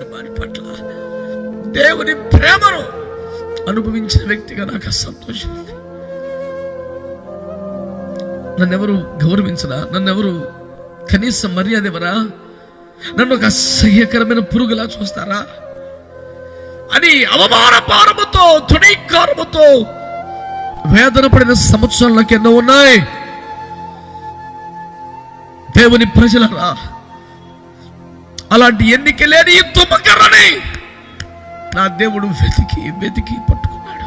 చేశాడు వారి పట్ల దేవుని ప్రేమను అనుభవించిన వ్యక్తిగా నాకు సంతోషం ఉంది. నన్నెవరు గౌరవించరా నన్నెవరు కనీస మర్యాద ఇవ్వరా నన్ను ఒక అసహ్యకరమైన పురుగులా చూస్తారా? అని అవమాన పారముతో తృణీకారముతో వేదన పడిన సంవత్సరాలు నాకు ఎన్నో ఉన్నాయి. దేవుని ప్రజలరా అలాంటి ఎన్నిక లేని ఈ తుమ్మకర్రని నా దేవుడు వెతికి వెతికి పట్టుకున్నాడు.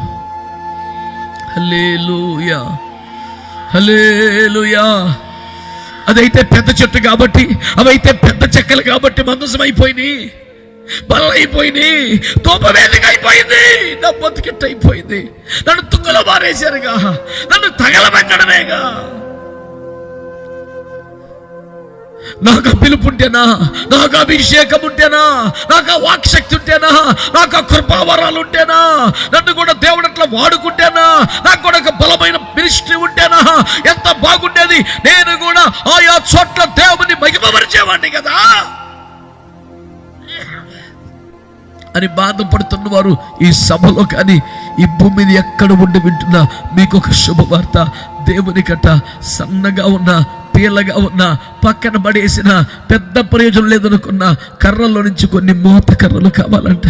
హలేలుయా హలేలుయా అదైతే పెద్ద చెట్టు కాబట్టి అవైతే పెద్ద చెక్కలు కాబట్టి మందసం అయిపోయినాయి బలైపోయినాయి తోపవేదిక అయిపోయింది నా బతుకెట్టు అయిపోయింది నన్ను తుంగలో మారేశారుగా నన్ను తగలబెట్టడమేగా. నాకు పిలుపు ఉంటేనా నాకు అభిషేకం ఉంటేనా నాకు వాక్శక్తి ఉంటేనా నాకు కృపావరాలు ఉంటేనా నన్ను కూడా దేవుడు అట్లా వాడుకుంటేనా? నాకు కూడా ఒక బలమైన మినిస్ట్రీ ఉంటేనా? ఎంత బాగుండేది? నేను కూడా ఆయా చోట్ల దేవుని మహిమపరిచేవాడిని కదా. అని బాధపడుతున్న వారు ఈ సభలో కానీ ఈ భూమి మీద ఎక్కడ ఉండి వింటున్నా? మీకు ఒక శుభవార్త. దేవుని కట్ట సన్నగా ఉన్న పీలగా ఉన్న పక్కన పడేసిన పెద్ద ప్రయోజనం లేదనుకున్న కర్రల్లో నుంచి కొన్ని మూత కర్రలు కావాలంట.